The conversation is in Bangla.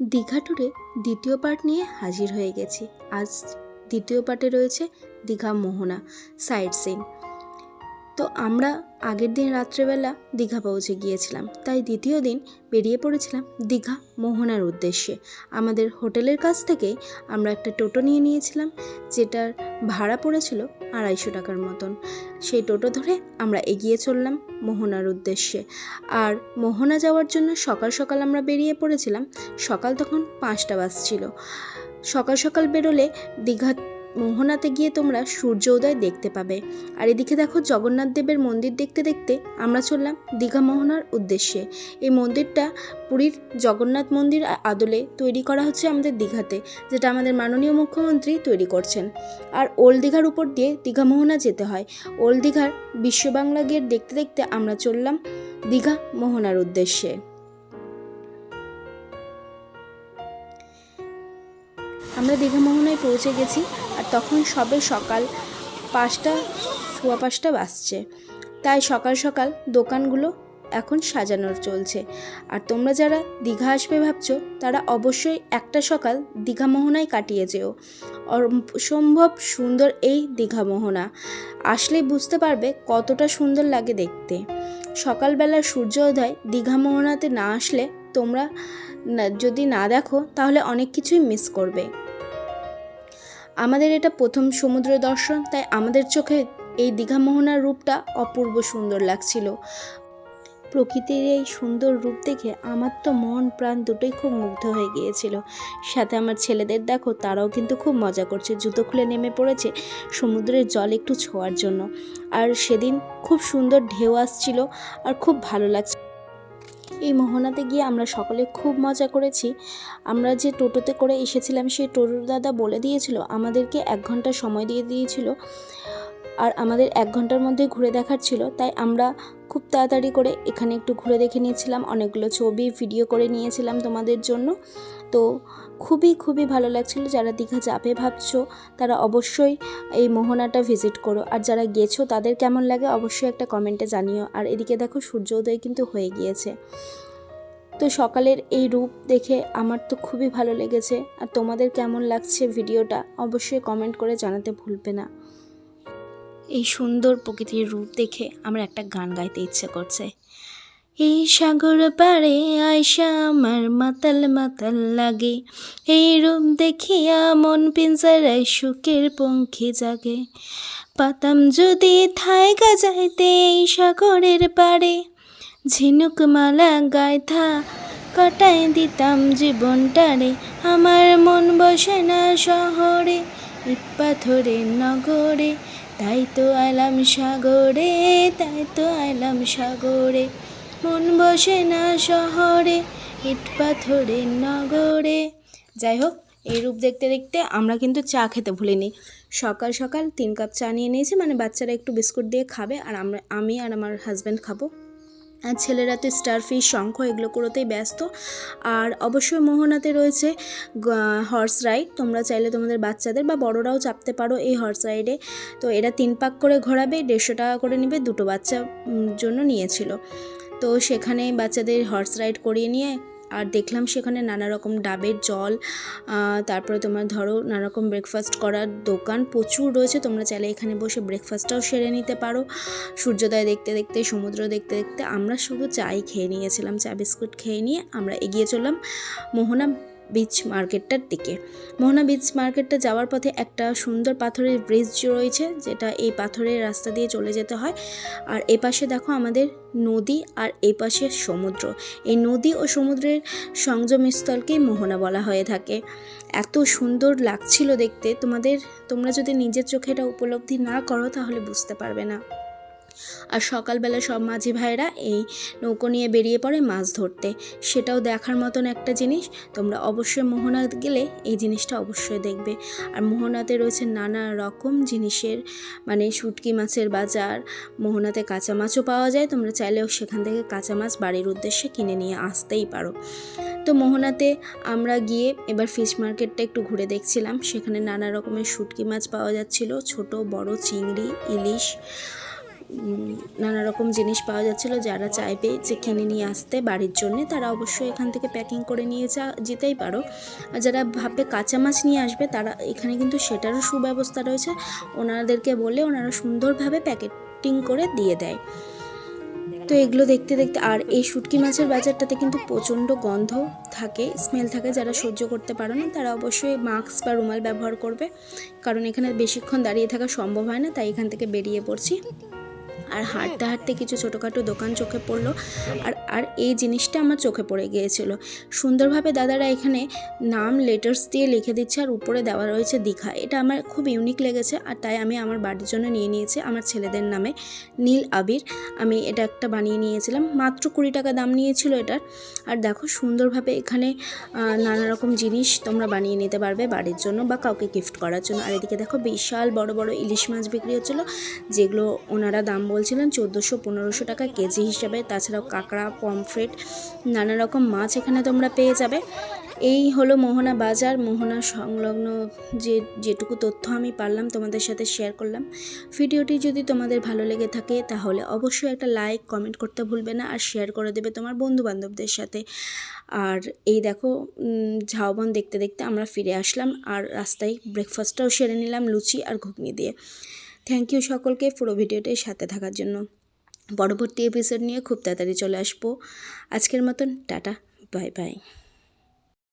দীঘা ট্যুরে দ্বিতীয় পার্ট নিয়ে হাজির হয়ে গেছি। আজ দ্বিতীয় পার্টে রয়েছে দীঘা মোহনা সাইট সিন তো আমরা আগের দিন রাত্রেবেলা দীঘা পৌঁছে গিয়েছিলাম। তাই দ্বিতীয় দিন বেরিয়ে পড়েছিলাম দীঘা মোহনার উদ্দেশ্যে। আমাদের হোটেলের কাছ থেকে আমরা একটা টোটো নিয়ে নিয়েছিলাম, যেটার ভাড়া পড়েছিল আড়াইশো টাকার মতন। সেই টোটো ধরে আমরা এগিয়ে চললাম মোহনার উদ্দেশ্যে। আর মোহনা যাওয়ার জন্য সকাল সকাল আমরা বেরিয়ে পড়েছিলাম, সকাল তখন পাঁচটা বাজছিল। সকাল সকাল বেরোলে দীঘা মোহনাতে গিয়ে তোমরা সূর্য উদয় দেখতে পাবে। আর এদিকে দেখো জগন্নাথ দেবের মন্দির দেখতে দেখতে আমরা চললাম দীঘা মোহনার উদ্দেশ্যে। এই মন্দিরটা পুরীর জগন্নাথ মন্দির আদলে তৈরি করা হচ্ছে আমাদের দীঘাতে, যেটা আমাদের মাননীয় মুখ্যমন্ত্রী তৈরি করছেন। আর ওল্ড দীঘার উপর দিয়ে দীঘা মোহনা যেতে হয়। ওল্ড দীঘার বিশ্ব বাংলা গেট দেখতে দেখতে আমরা চললাম দীঘা মোহনার উদ্দেশ্যে। আমরা দীঘা মোহনায় পৌঁছে গেছি আর তখন সবে সকাল পাঁচটা, সোয়া পাঁচটা বাজছে। তাই সকাল সকাল দোকানগুলো এখন সাজানোর চলছে। আর তোমরা যারা দীঘা আসবে ভাবছ, তারা অবশ্যই একটা সকাল দীঘা মোহনায় কাটিয়ে যেও। অসম্ভব সুন্দর এই দীঘা মোহনা আসলেই বুঝতে পারবে কতটা সুন্দর লাগে দেখতে। সকালবেলা সূর্য উদয় দীঘা মোহনাতে না আসলে তোমরা যদি না দেখো, তাহলে অনেক কিছুই মিস করবে। আমাদের এটা প্রথম সমুদ্র দর্শন, তাই আমাদের চোখে এই দীঘা মোহনার রূপটা অপূর্ব সুন্দর লাগছিল। প্রকৃতির এই সুন্দর রূপ দেখে আমার তো মন, প্রাণ দুটোই খুব মুগ্ধ হয়ে গিয়েছিল। সাথে আমার ছেলেদের, দেখো, তারাও কিন্তু খুব মজা করছে। জুতো খুলে নেমে পড়েছে সমুদ্রের জল একটু ছোঁয়ার জন্য। আর সেদিন খুব সুন্দর ঢেউ আসছিল আর খুব ভালো লাগছে। এই মোহনাতে গিয়ে আমরা সকলে খুব মজা করেছি। আমরা যে টোটোতে করে এসেছিলাম সেই টোটোর দাদা বলে দিয়েছিল, আমাদেরকে এক ঘণ্টা সময় দিয়ে দিয়েছিল। আর আমাদের এক ঘণ্টার মধ্যে ঘুরে দেখার ছিল, তাই আমরা খুব তাড়াতাড়ি করে এখানে একটু ঘুরে দেখে নিয়েছিলাম, অনেকগুলো ছবি ভিডিও করে নিয়েছিলাম তোমাদের জন্য। তো খুবই খুবই ভালো লাগছিল। যারা দীঘা যাবে ভাবছ, তারা অবশ্যই এই মোহনাটা ভিজিট করো। আর যারা গেছো, তাদের কেমন লাগে অবশ্যই একটা কমেন্টে জানিও। আর এদিকে দেখো সূর্য উদয় কিন্তু হয়ে গিয়েছে। তো সকালের এই রূপ দেখে আমার তো খুবই ভালো লেগেছে। আর তোমাদের কেমন লাগছে ভিডিওটা অবশ্যই কমেন্ট করে জানাতে ভুলবে না। এই সুন্দর প্রকৃতির রূপ দেখে আমার একটা গান গাইতে ইচ্ছে করছে। এই সাগর পাড়ে আয়সা আমার মাতাল মাতাল লাগে। এই রূপ দেখিয়া মন পিঞ্জারায় সুখের পঙ্খী জাগে। পাতাম যদি থাইগা যাইতে এই সাগরের পাড়ে। ঝিনুক মালা গায়থা কাটাই দিতাম জীবনটারে। আমার মন বসে না শহরে, ইট নগরে। তাই তো আলাম সাগরে, তাই তো আলাম সাগরে। মন বসে না শহরে, ইট পাথরের নগরে। যাই হোক, এই রূপ দেখতে দেখতে আমরা কিন্তু চা খেতে ভুলিনি। সকাল সকাল তিন কাপ চা নিয়ে নিয়েছি মানে বাচ্চারা একটু বিস্কুট দিয়ে খাবে, আর আমরা, আমি আর আমার হাজব্যান্ড খাব। ছেলেরা তো স্টার ফিস শঙ্খ এগুলো করতেই ব্যস্ত। আর অবশ্যই মোহনাতে রয়েছে হর্স রাইড তোমরা চাইলে তোমাদের বাচ্চাদের বা বড়রাও চাপতে পারো এই হর্স রাইডে তো এরা তিন পাক করে ঘোরাবে, দেড়শো টাকা করে নেবে, দুটো বাচ্চা জন্য নিয়েছিল। তো সেখানে বাচ্চাদের হর্স রাইড করিয়ে নিয়ে আর দেখলাম সেখানে নানা রকম ডাবের জল তারপরে তোমার ধরো নানা রকম ব্রেকফাস্ট করার দোকান প্রচুর রয়েছে, তোমরা চাইলে এখানে বসে ব্রেকফাস্টটাও সেরে নিতে পারো। সূর্যোদয় দেখতে দেখতে, সমুদ্র দেখতে দেখতে আমরা শুধু চাই খেয়ে নিয়েছিলাম, চা, বিস্কুট খেয়ে নিয়ে আমরা এগিয়ে চললাম। মোহনা বিচ মার্কেটটার দিকে। মোহনা বিচ মার্কেটটা যাওয়ার পথে একটা সুন্দর পাথরের ব্রিজ রয়েছে, যেটা এই পাথরের রাস্তা দিয়ে চলে যেতে হয়। আর এ পাশে দেখো আমাদের নদী আর এই পাশে সমুদ্র। এই নদী ও সমুদ্রের সংযমস্থলকেই মোহনা বলা হয়ে থাকে। এত সুন্দর লাগছিল দেখতে। তোমাদের, তোমরা যদি নিজের চোখে এটা উপলব্ধি না করো, তাহলে বুঝতে পারবে না। আর সকালবেলা সব মাঝি ভাইরা এই নৌকো নিয়ে বেরিয়ে পড়ে মাছ ধরতে। সেটাও দেখার মতন একটা জিনিস, তোমরা অবশ্যই মোহনা গেলে এই জিনিসটা অবশ্যই দেখবে। আর মোহনাতে রয়েছে নানা রকম জিনিসের মানে শুটকি মাছের বাজার মোহনাতে কাঁচা মাছও পাওয়া যায়, তোমরা চাইলেও সেখান থেকে কাঁচা মাছ বাড়ির উদ্দেশ্যে কিনে নিয়ে আসতেই পারো। তো মোহনাতে আমরা গিয়ে এবার ফিশ মার্কেটটা একটু ঘুরে দেখছিলাম, সেখানে নানা রকমের শুটকি মাছ পাওয়া যাচ্ছিল, ছোট, বড়, চিংড়ি, ইলিশ নানা রকম জিনিস পাওয়া যাচ্ছিল যারা চাইবে যে কিনে নিয়ে আসতে বাড়ির জন্যে, তারা অবশ্যই এখান থেকে প্যাকিং করে নিয়ে যা, যেতেই পারো। আর যারা ভাববে কাঁচা মাছ নিয়ে আসবে, তারা এখানে কিন্তু সেটারও সুব্যবস্থা রয়েছে। ওনাদেরকে বলে ওনারা সুন্দরভাবে প্যাকেটিং করে দিয়ে দেয়। তো এগুলো দেখতে দেখতে, আর এই শুটকি মাছের বাজারটাতে কিন্তু প্রচণ্ড গন্ধ থাকে স্মেল থাকে, যারা সহ্য করতে পারো না, তারা অবশ্যই মাস্ক বা রুমাল ব্যবহার করবে। কারণ এখানে বেশিক্ষণ দাঁড়িয়ে থাকা সম্ভব হয় না, তাই এখান থেকে বেরিয়ে পড়ছি। আর হাঁটতে হাঁটতে কিছু ছোটোখাটো দোকান চোখে পড়ল আর আর এই জিনিসটা আমার চোখে পড়ে গিয়েছিল। সুন্দরভাবে দাদারা এখানে নাম লেটার্স দিয়ে লিখে দিচ্ছে আর উপরে দেওয়া রয়েছে দীঘা। এটা আমার খুব ইউনিক লেগেছে আর তাই আমি আমার বাড়ির জন্য নিয়ে নিয়েছি আমার ছেলেদের নামে। নীল আবির, আমি এটা একটা বানিয়ে নিয়েছিলাম। মাত্র কুড়ি টাকা দাম নিয়েছিল এটার আর দেখো সুন্দরভাবে এখানে নানা রকম জিনিস তোমরা বানিয়ে নিতে পারবে বাড়ির জন্য বা কাউকে গিফট করার জন্য। আর এদিকে দেখো বিশাল বড় বড় ইলিশ মাছ বিক্রি হচ্ছিল, যেগুলো ওনারা দাম বলছিলেন, চোদ্দোশো পনেরোশো টাকা কেজি হিসাবে, তাছাড়াও কাঁকড়া, পমফ্রেট, নানা রকম মাছ এখানে তোমরা পেয়ে যাবে। এই হলো মোহনা বাজার। মোহনা সংলগ্ন যে, যেটুকু তথ্য আমি পারলাম তোমাদের সাথে শেয়ার করলাম। ভিডিওটি যদি তোমাদের ভালো লেগে থাকে, তাহলে অবশ্যই একটা লাইক কমেন্ট করতে ভুলবে না আর শেয়ার করে দেবে তোমার বন্ধু বান্ধবদের সাথে। আর এই দেখো ঝাউবন দেখতে দেখতে আমরা ফিরে আসলাম আর রাস্তায় ব্রেকফাস্টটাও সেরে নিলাম, লুচি আর ঘুগনি দিয়ে। থ্যাংক ইউ সকলকে পুরো ভিডিওটির সাথে থাকার জন্য। পরবর্তী এপিসোড নিয়ে খুব তাড়াতাড়ি চলে আসব। আজকের মতন, টাটা বাই বাই